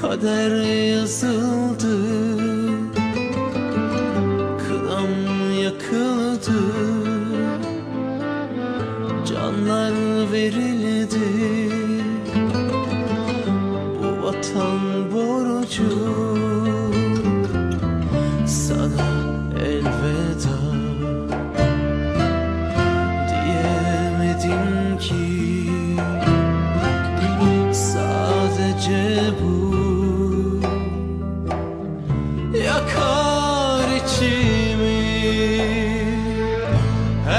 Kader yazıldı. Kınam yakıldı. Canlar verildi. Bu vatan borcu. Sana elveda Diyemedim ki. Sadece bu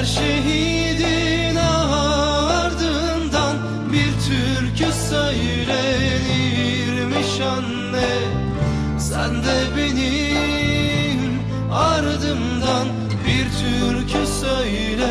Her şehidin ardından Bir türkü söylenirmiş anne. Sen de benim ardımdan Bir türkü söyle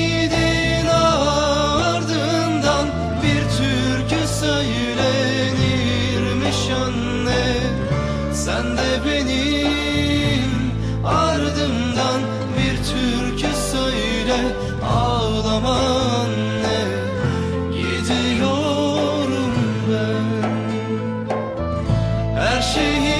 ağlama anne Gidiyorum ben. Her şehidin